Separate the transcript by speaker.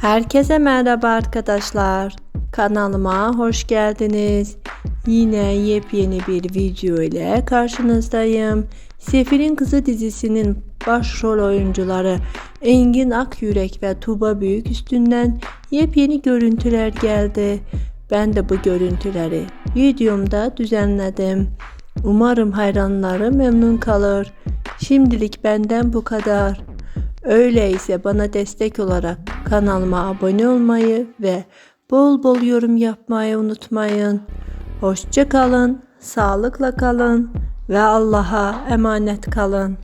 Speaker 1: Herkese merhaba arkadaşlar. Kanalıma hoş geldiniz. Yine yepyeni bir video ile karşınızdayım. Sefir'in Kızı dizisinin başrol oyuncuları Engin Akyürek ve Tuba Büyük üstünden yepyeni görüntüler geldi. Ben de bu görüntüleri videomda düzenledim. Umarım hayranları memnun kalır. Şimdilik benden bu kadar. Öyleyse bana destek olarak kanalıma abone olmayı ve bol bol yorum yapmayı unutmayın. Hoşça kalın, sağlıkla kalın ve Allah'a emanet kalın.